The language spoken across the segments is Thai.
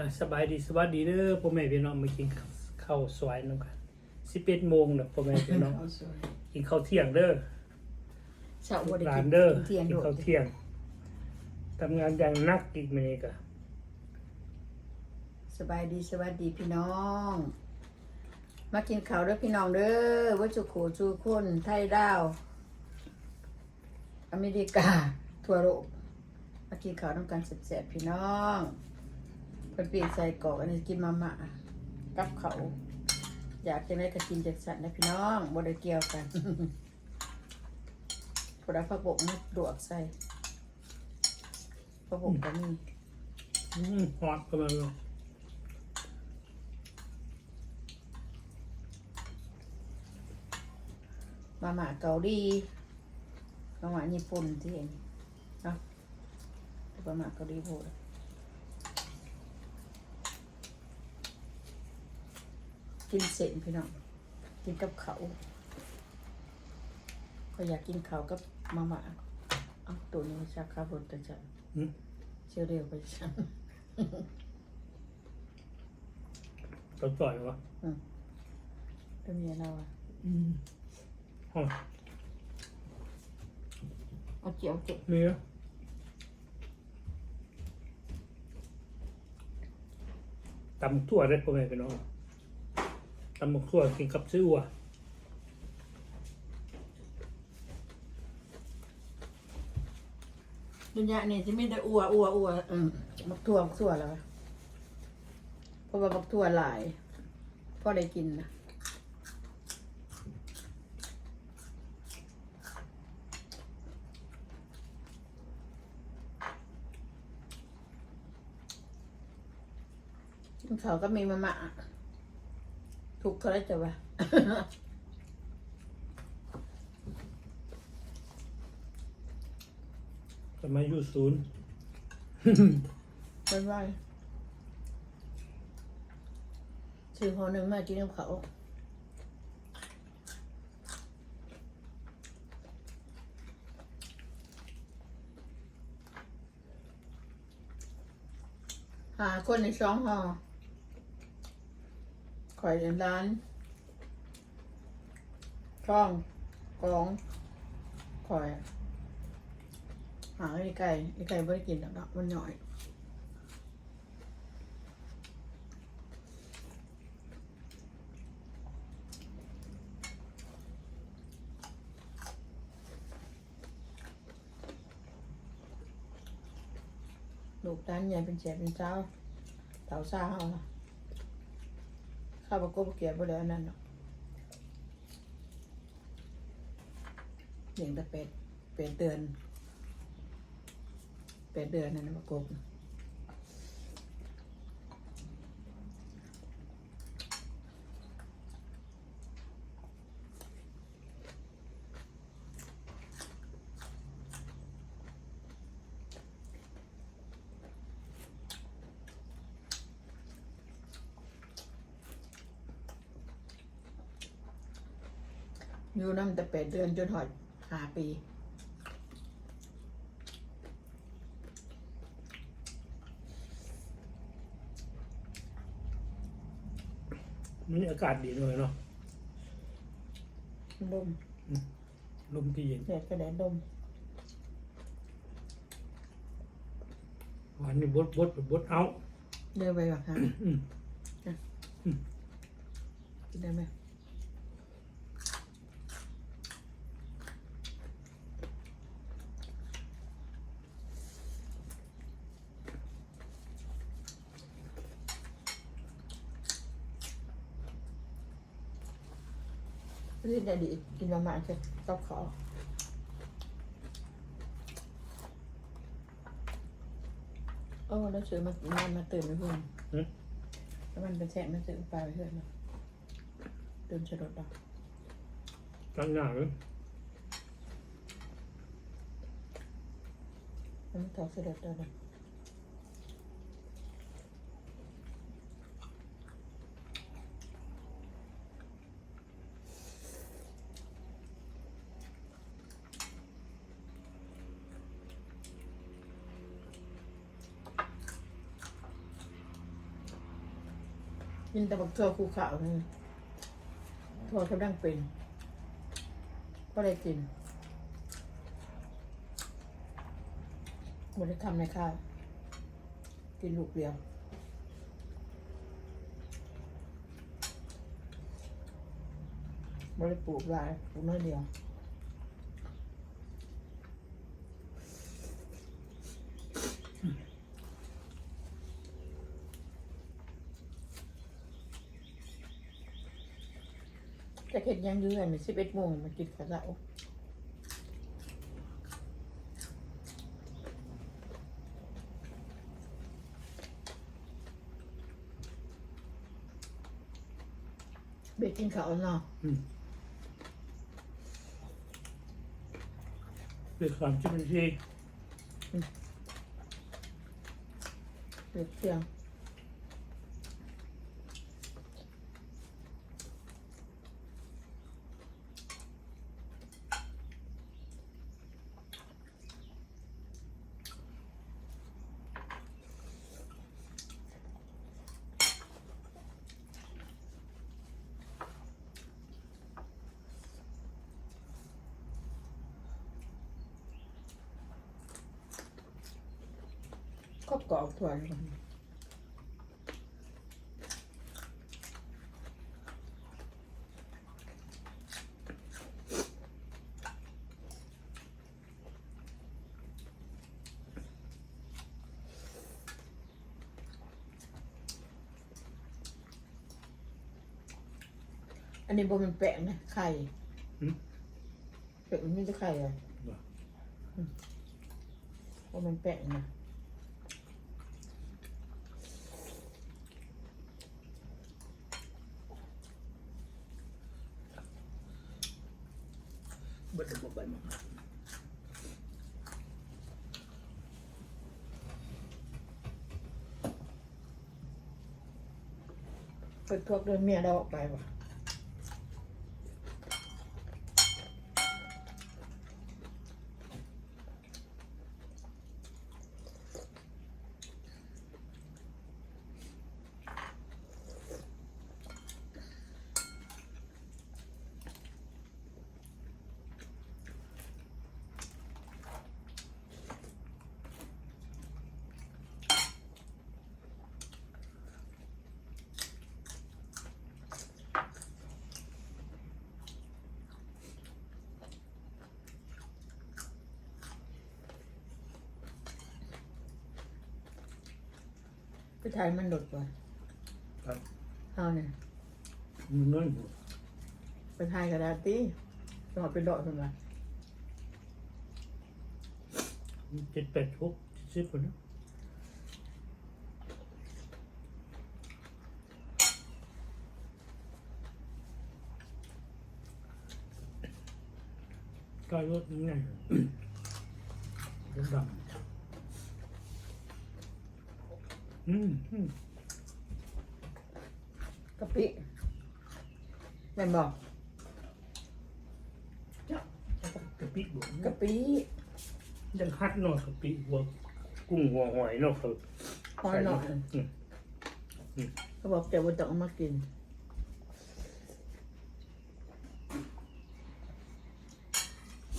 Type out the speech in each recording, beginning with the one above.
อะสบายดีสวัสดีเด้อพ่อแม่พี่น้องมากินข้าวสวยน้ำกันสิบเอ็ดโมงเด้อพ่อแม่พี่น้องเอาสวยกินข้าวเที่ยงเด้อเช้าบ่ได้ร้ากินนเด้อเที่ยงกินโดดข้าวเที่ยงทำงานอย่างหนักอีกมื้อนี้ก็สบายดีสวัสดีพี่น้อง มากินข้าวเด้อพี่น้องเด้อว่าจุโขจูคนไทยดาว อเมริกาทั่วโลกมากินข้าวต้องการแซ่บๆพี่น้อง เพิ่นเปลี่ยนใส่กรอกอันนี้กินมาม่ากับเขา อยากจะได้ก็กินจากสัตว์นะพี่น้องบดเกี่ยวกันพอด้ผักบกมาลวกใส่ผักบกก็มีอืมฮอม่พี่น้องมาม่าเกาหลีมาม่าญี่ปุ่นที่เห็นเนาะมาม่าเกาหลีโพด กินเสร็จพี่น้อง กินกับเขาวก็อยากกินเขาวกับมาม่าเอาตัวนี้ชาคาบนตัวจันอืมเชื่อเร็วไปจันข้าวจ่อยวะเป็นเมียเราอะอืมฮอตเอาเจียวเจ็บมีเหรอตำทั่วได้อพ่อแม่พี่น้อง ตำทั่วกินกับซื้อวัวดุนยาเนี่ยจะไม่ได้อัวอัวอัวอืมบักทั่วบักทั่วแล้วเพราะว่าบักทั่วหลายก็ได้กินนะเขาก็มีมะมะ ถูกเขาแล้วจะว่าจะมาอยู่ศูนย์ ไม่ไหวซื้อห่อหนึ่งมากินกับเขาหาคนในช่องห่อ ข่อยเดินร้านช่องกองข่อย หาไอ้ไก่ไอ้ไก่ไม่ได้กินหรอกเนาะมันหน่อยลูกด้านใหญ่เป็นแฉเป็นเจ้าเต่าซ่าเขาละ ข้าวบะกบเกียบไปแล้วนั่นเนาะเสียงตะเป็ดเป็ดเดือนเป็ดเดือนนั่นนะบะกบ อยู่น้ำแต่เป็ดเดือนจนหอดหาปีมันอากาศดีด้วยเนาะดมลมที่เย็นแดดก็แดดดมวันนี้บดบดบดเอาเดินไปแบบฮะอืมกินได้ไหม รีดได้ดีกินมาม่าใช่กับขอโอ้แล้วเชื่อมามามาตื่นไปเพื่อนอืมแล้วมันเป็นแฉะมันตื่นไปเพื่อนเนาตื่นฉลดดอกตั้งหน้าเลยแล้วมันถอดฉลดได้เล กินแต่บักทั่วคูขาวนี่ทั่วกำลังเป็นก็ได้กินไม่ได้ทำในข้าวกินลูกเดียวไม่ได้ปลูกลายปลูกน้อยเดียว จะเห็นยังอยืนสิบเอ็ดโมงมากินข้าวเช้าเบกกินข้าวเนาะอืมเดือดสามสิบนาทีเบกเที่ยง ก็กรอบถั่วเลยอันนี้บนมันแปะนะไข่อืมแปะมั นไม่จะไข่อะบ่บนมันแปะนะ เบิดระบบไปหมด เปิด พวกเดินเมียเราออกไปว่ะไปถ่ายมันหลุดว่ะครับ เอาเนี่ยมีเงินอยู่ไปถ่ายกระดาษตีจังหวะเป็นดอกขึ้นมาเจ็ดแปดหกสิบคนนะก็รถยังไงรถดำ อืมอืมกะปิแม่นบอกกะปิบวกกะปิยังคัดหน่อยกะปิบวกกุ้งหัวหอยเนาะครับหอยหน่อยอืมเขาบอกจะว่าต้องเอามากิน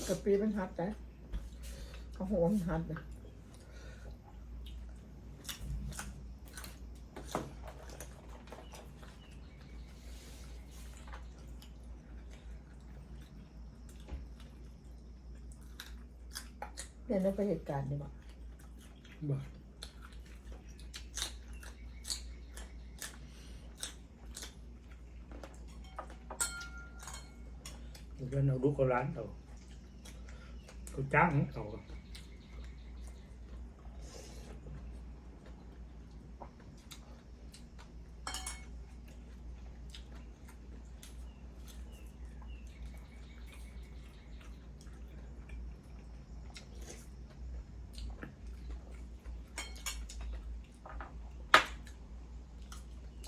กะปิมันฮัดแต่เขาหัวมันฮัดนะ เรียนได้ไปเหตุการณ์ดีมั้ยบ่เดี๋ยวเราดูกับร้านเราเขาจ้างเขา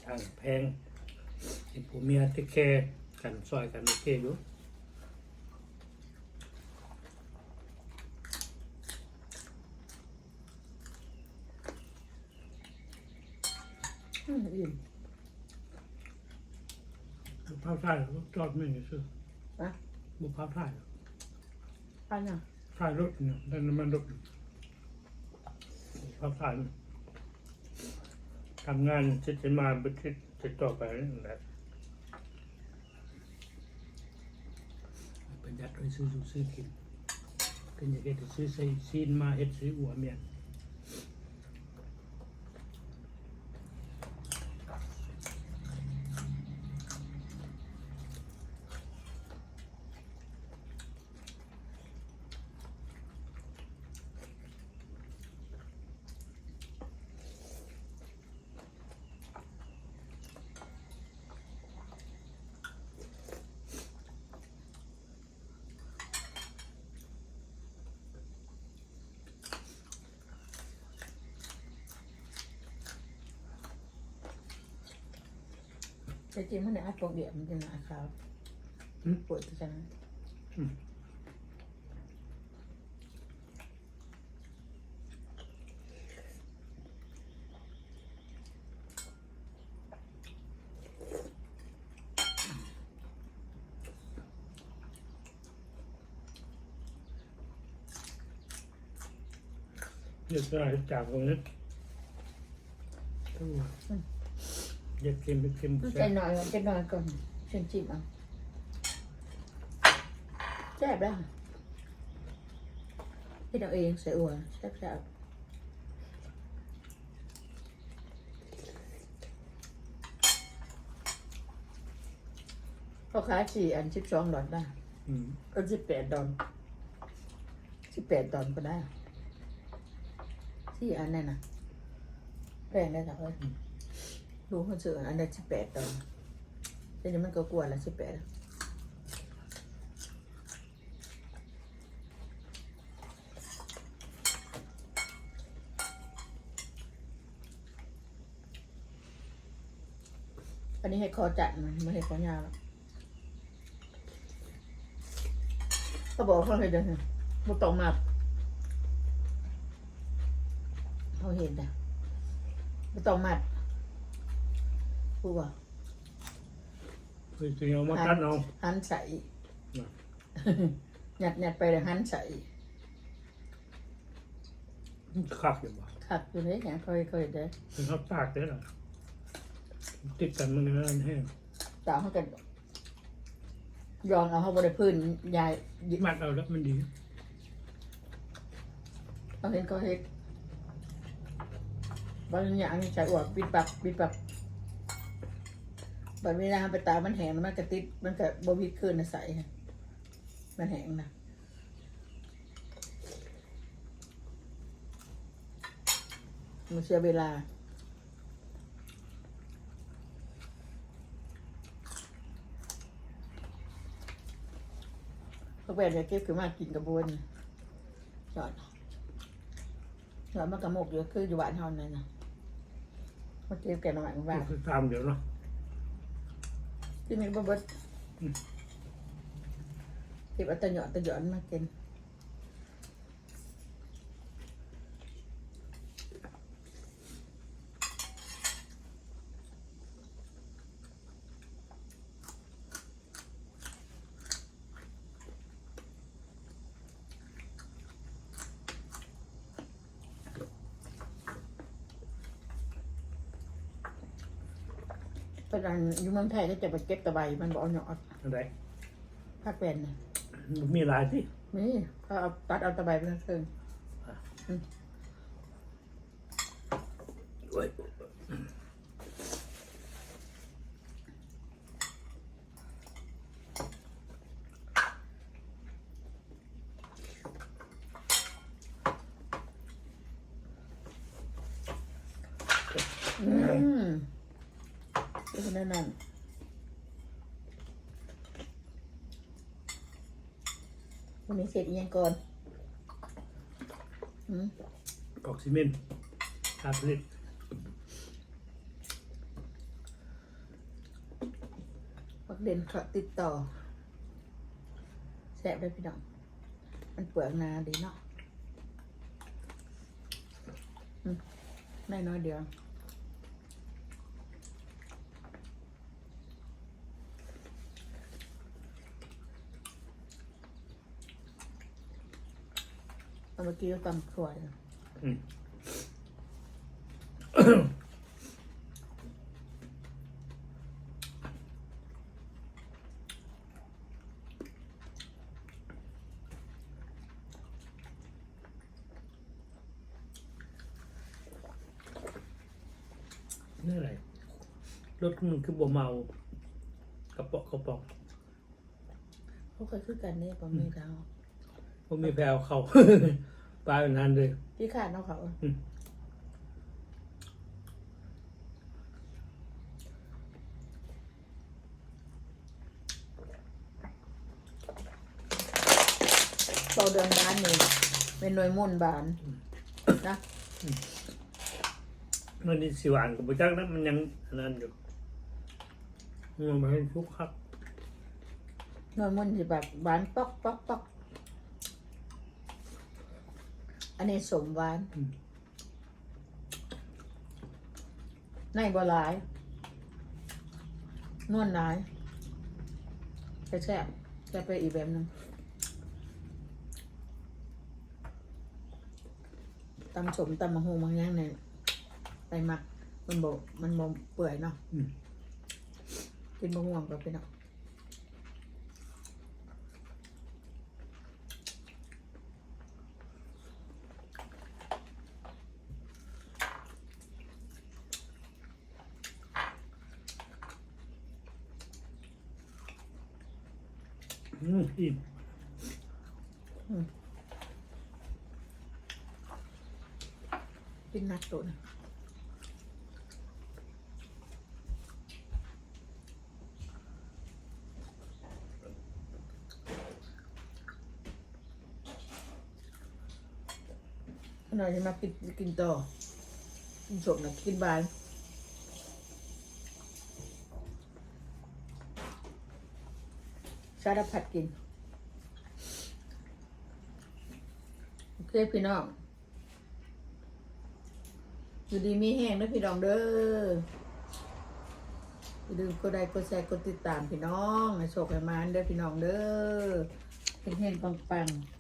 ทางแพงที่ผัว เมียเทคแคร์กันซอยกันโอเคอยู่อืมอิ่มภาพถ่ายจอดไม่ซื้อนะบุภาพถ่ายอันน่ะถ่ายรถเนี่ยดันน้ำมันรถภาพถ่ายทำงานเสร็จจะมาบันทึกจะต่อไปนั่นแหละประหยั ดไปซื้อซื้อซื้อกินกันอย่างเงี้ยซื้อใส่ซีนมาเฮ็ดซื้อหัวเมียน แต่จริงมันเนี่ยอัดปกเดียวมันจะหนาขาวอืม ปวดจังอืมเรียกได้จากตรงนี้ตัว เย็ดเค็มเค็มมันแซ่ใจบหน่อยมันจะหน่อยก่อนเชิญจิ้มเอาแซ่บแล้วพี่เราเองใส่อัวแซ่บแซ่บพอขายสี่อันสิบสองดอลได้อืมก็สิบแปดดอลสิบแปดดอลก็ได้สี่อันนั่นน่ะแพงได้แต่เอ้ย รู้คนซื้ออันได้สิบแปดดอลทีนี้มันก็กลัวละสิบแปดอันนี้ให้คอจัดมันไม่ให้คอยาวกเขาบอกเขาเห็นเดินบุตรงมาเขาเห็นแต่บุตรงมาผู้ว่า คือ จริงเอามาตัดเอาหันใส่หยัดหยัดไปเลยหันใส่คักอยู่บ่ขัดอยู่เลยอย่างเคยเคยได้เป็นเขาตากได้หรอติดกันมันเลยนั่นแห้งตามเขากันยองเอาเขาบริพื้นยายมัดเอาแล้วมันดีเขาเห็นเขาเห็นบางอย่างนี่ใส่อวดปิดปักปิดปัก บัดเวลาไปตามันแห้งมันกระติดมันก็บวิดขึ้นนะใส่ค่ะมันแห้งนะมันเสียเวลาเขาแบนจะเก็บขึ้นมากินกระบวนสอนสอนมากระมกอยู่คืออยู่บ้านเฮานั่นนะมาเก็บแกหน่อยมาบ้านคือตามเดี๋ยวเนาะ ที่มีบะเบิดเเอาแตะหยอดตะหยอนมากินตอนนั้นอยู่เมืองไทยก็จะไปเก็บตะไบมันบอกเอาหยอดอะไรภาคเป็นนะมีหลายที่นี่เขาเอาตัดเอาตะไบไปทั้งคืนโอ้ยอืมเป็ นนั่นนั่นวันนี้เสร็จอีกยังก่อนอืมกอกซีเมนต์คาผลิตพักเด่นขอติดต่อแสบได้พี่น้อง มันเปลือกนาดีเนาะอืมได้น้อยเดียว เมื่อกี้ก็ตำถั่วอยู่อืม นี่อะไร รถมันคือบ่เมา กระเปาะกระเปาะเขาเคยคือกันเนี่ยปะมีดาว ผมมีแพลวเขา ปลาเป็นนันเลยพี่ขาดเนาะเขาอืม เบาเดือนบ้านนี่เป็นหน่วยมุ่นบานนะมันนี่สิหวานกับบุจักนะมันยังอันนั้นอยู่มันมาให้ทุกครับหน่วยมุ่นสิแบบบานป๊อกป๊อกป๊อก อันนี้สมหวานอืม ในบ่หลาย นวลหลายแซ่บแซ่บแซ่บไปอีกแบบหนึงตำสมตำมะฮงบางอย่างเนี่ยไปหมัก มันบ่มันบ่เปื่อยเนาะอืม กินบะม่วงกับพี่เนาะ อืมอิ่ม กินนัดตัวนะหน่อยจะมากินกินต่อกินสมนะกินบานสารพัดกิน โอเคพี่น้อง อยู่ดีมีแห้งนะพี่น้องเด้ออย่าลืมกดไลค์กดแชร์กดติดตามพี่น้องให้โชคให้มานเด้อพี่น้องเด้อเฮงๆปังๆ